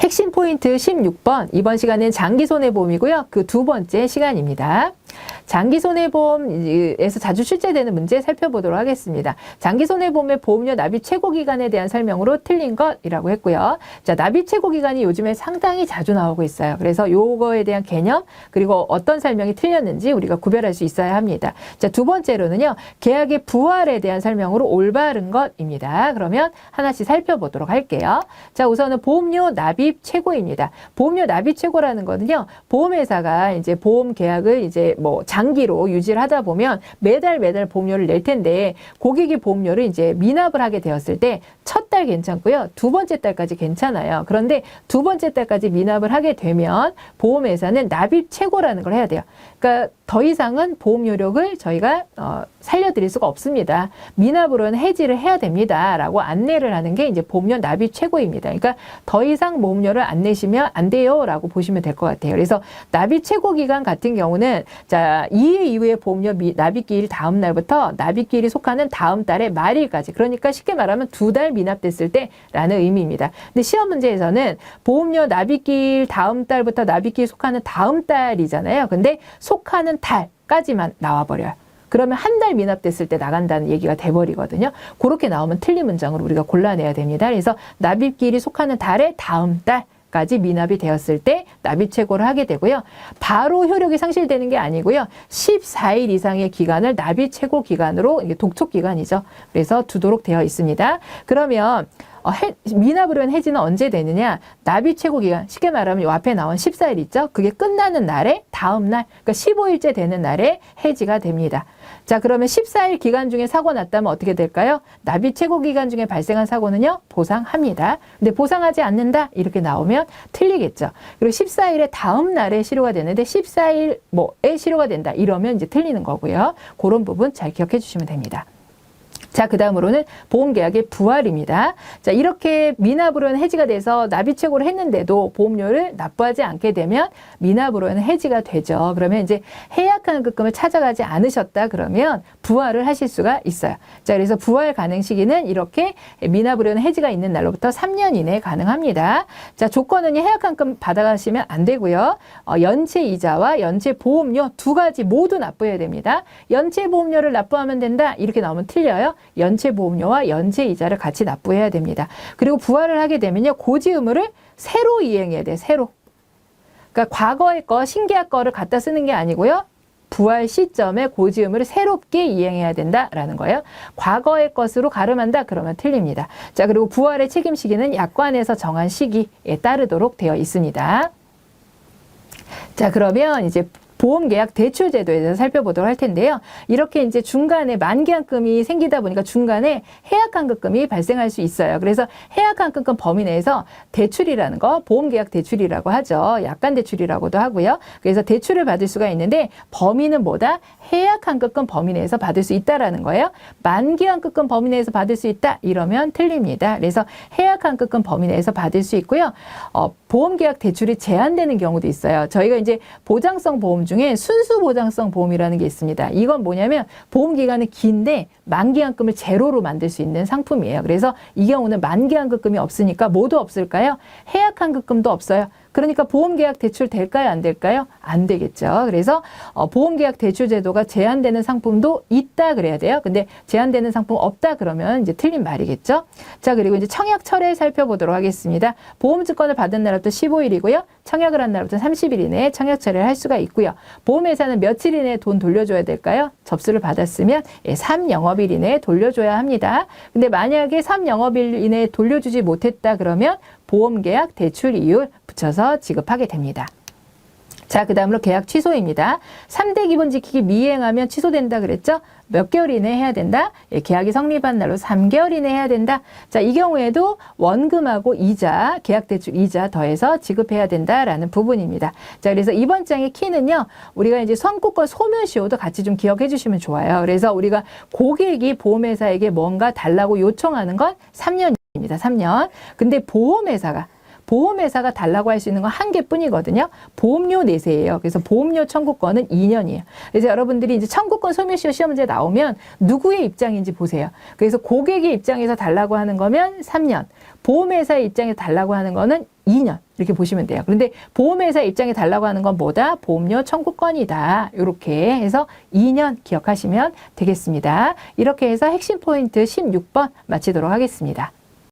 핵심 포인트 16번. 이번 시간은 장기 손해보험이고요. 그 두 번째 시간입니다. 장기 손해보험에서 자주 출제되는 문제 살펴보도록 하겠습니다. 장기 손해보험의 보험료 납입 최고 기간에 대한 설명으로 틀린 것이라고 했고요. 자, 납입 최고 기간이 요즘에 상당히 자주 나오고 있어요. 그래서 요거에 대한 개념 그리고 어떤 설명이 틀렸는지 우리가 구별할 수 있어야 합니다. 자, 두 번째로는요. 계약의 부활에 대한 설명으로 올바른 것입니다. 그러면 하나씩 살펴보도록 할게요. 자, 우선은 보험료 납입 최고입니다. 보험료 납입 최고라는 거는요. 보험회사가 이제 보험 계약을 이제 뭐 장기로 유지를 하다 보면 매달 매달 보험료를 낼 텐데 고객이 보험료를 이제 미납을 하게 되었을 때 첫 달 괜찮고요. 두 번째 달까지 괜찮아요. 그런데 두 번째 달까지 미납을 하게 되면 보험회사는 납입 최고라는 걸 해야 돼요. 그러니까 더 이상은 보험료력을 저희가 어, 살려드릴 수가 없습니다. 미납으로는 해지를 해야 됩니다라고 안내를 하는 게 이제 보험료 납입 최고입니다. 그러니까 더 이상 보험료를 안 내시면 안 돼요라고 보시면 될 것 같아요. 그래서 납입 최고 기간 같은 경우는 자 2회 이후에 보험료 미, 납입기일 다음 날부터 납입기일이 속하는 다음 달의 말일까지 그러니까 쉽게 말하면 두 달 미납됐을 때라는 의미입니다. 근데 시험 문제에서는 보험료 납입기일 다음 달부터 납입기일 속하는 다음 달이잖아요. 근데 속하는 달까지만 나와버려요. 그러면 한 달 미납됐을 때 나간다는 얘기가 돼버리거든요. 그렇게 나오면 틀린 문장으로 우리가 골라내야 됩니다. 그래서 납입기일이 속하는 달의 다음 달. 까지 미납이 되었을 때 납입 최고를 하게 되고요. 바로 효력이 상실되는 게 아니고요. 14일 이상의 기간을 납입 최고 기간으로 독촉 기간이죠. 그래서 두도록 되어 있습니다. 그러면 어, 해, 미납으로 한 해지는 언제 되느냐? 납입 최고 기간. 쉽게 말하면 요 앞에 나온 14일 있죠? 그게 끝나는 날에 다음 날, 그러니까 15일째 되는 날에 해지가 됩니다. 자, 그러면 14일 기간 중에 사고 났다면 어떻게 될까요? 납입 최고 기간 중에 발생한 사고는요, 보상합니다. 근데 보상하지 않는다? 이렇게 나오면 틀리겠죠. 그리고 14일의 다음 날에 실효가 되는데 14일 뭐에 실효가 된다. 이러면 이제 틀리는 거고요. 그런 부분 잘 기억해 주시면 됩니다. 자, 그 다음으로는 보험계약의 부활입니다. 자, 이렇게 미납으로는 해지가 돼서 납입최고를 했는데도 보험료를 납부하지 않게 되면 미납으로는 해지가 되죠. 그러면 이제 해약한 급금을 찾아가지 않으셨다 그러면 부활을 하실 수가 있어요. 자, 그래서 부활 가능 시기는 이렇게 미납으로는 해지가 있는 날로부터 3년 이내에 가능합니다. 자, 조건은 해약한 급 받아가시면 안 되고요. 어, 연체 이자와 연체 보험료 두 가지 모두 납부해야 됩니다. 연체 보험료를 납부하면 된다. 이렇게 나오면 틀려요. 연체 보험료와 연체 이자를 같이 납부해야 됩니다. 그리고 부활을 하게 되면요. 고지 의무를 새로 이행해야 돼. 새로. 그러니까 과거의 거, 신계약 거를 갖다 쓰는 게 아니고요. 부활 시점에 고지 의무를 새롭게 이행해야 된다라는 거예요. 과거의 것으로 가름한다 그러면 틀립니다. 자, 그리고 부활의 책임 시기는 약관에서 정한 시기에 따르도록 되어 있습니다. 자, 그러면 이제 보험 계약 대출 제도에 대해서 살펴보도록 할 텐데요. 이렇게 이제 중간에 만기한금이 생기다 보니까 중간에 해약한급금이 발생할 수 있어요. 그래서 해약한급금 범위 내에서 대출이라는 거 보험 계약 대출이라고 하죠. 약관 대출이라고도 하고요. 그래서 대출을 받을 수가 있는데 범위는 뭐다? 해약한급금 범위 내에서 받을 수 있다라는 거예요. 만기한급금 범위 내에서 받을 수 있다 이러면 틀립니다. 그래서 해약한급금 범위 내에서 받을 수 있고요. 어, 보험계약 대출이 제한되는 경우도 있어요. 저희가 이제 보장성 보험 중에 순수 보장성 보험이라는 게 있습니다. 이건 뭐냐면 보험 기간은 긴데 만기한금을 제로로 만들 수 있는 상품이에요. 그래서 이 경우는 만기한급금이 없으니까 모두 없을까요? 해약한급금도 없어요. 그러니까 보험계약 대출 될까요? 안 될까요? 안 되겠죠. 그래서 어, 보험계약 대출 제도가 제한되는 상품도 있다 그래야 돼요. 근데 제한되는 상품 없다 그러면 이제 틀린 말이겠죠. 자 그리고 이제 청약 철회 살펴보도록 하겠습니다. 보험증권을 받은 날부터 15일이고요. 청약을 한 날부터 30일 이내에 청약 철회를 할 수가 있고요. 보험회사는 며칠 이내에 돈 돌려줘야 될까요? 접수를 받았으면 예, 3영업일 이내에 돌려줘야 합니다. 근데 만약에 3영업일 이내에 돌려주지 못했다 그러면 보험계약 대출 이율 붙여서 지급하게 됩니다. 자, 그 다음으로 계약 취소입니다. 3대 기본 지키기 미행하면 취소된다 그랬죠? 몇 개월 이내에 해야 된다? 예, 계약이 성립한 날로 3개월 이내에 해야 된다. 자, 이 경우에도 원금하고 이자, 계약 대출 이자 더해서 지급해야 된다라는 부분입니다. 자, 그래서 이번 장의 키는요, 우리가 이제 선고권 소멸시효도 같이 좀 기억해 주시면 좋아요. 그래서 우리가 고객이 보험회사에게 뭔가 달라고 요청하는 건 3년 입니다. 3년. 근데 보험회사가 보험회사가 달라고 할 수 있는 건 한 개뿐이거든요. 보험료 내세예요. 그래서 보험료 청구권은 2년이에요. 그래서 여러분들이 이제 청구권 소멸시효 시험 문제 나오면 누구의 입장인지 보세요. 그래서 고객의 입장에서 달라고 하는 거면 3년, 보험회사의 입장에서 달라고 하는 거는 2년 이렇게 보시면 돼요. 그런데 보험회사 입장에 달라고 하는 건 뭐다? 보험료 청구권이다. 이렇게 해서 2년 기억하시면 되겠습니다. 이렇게 해서 핵심 포인트 16번 마치도록 하겠습니다.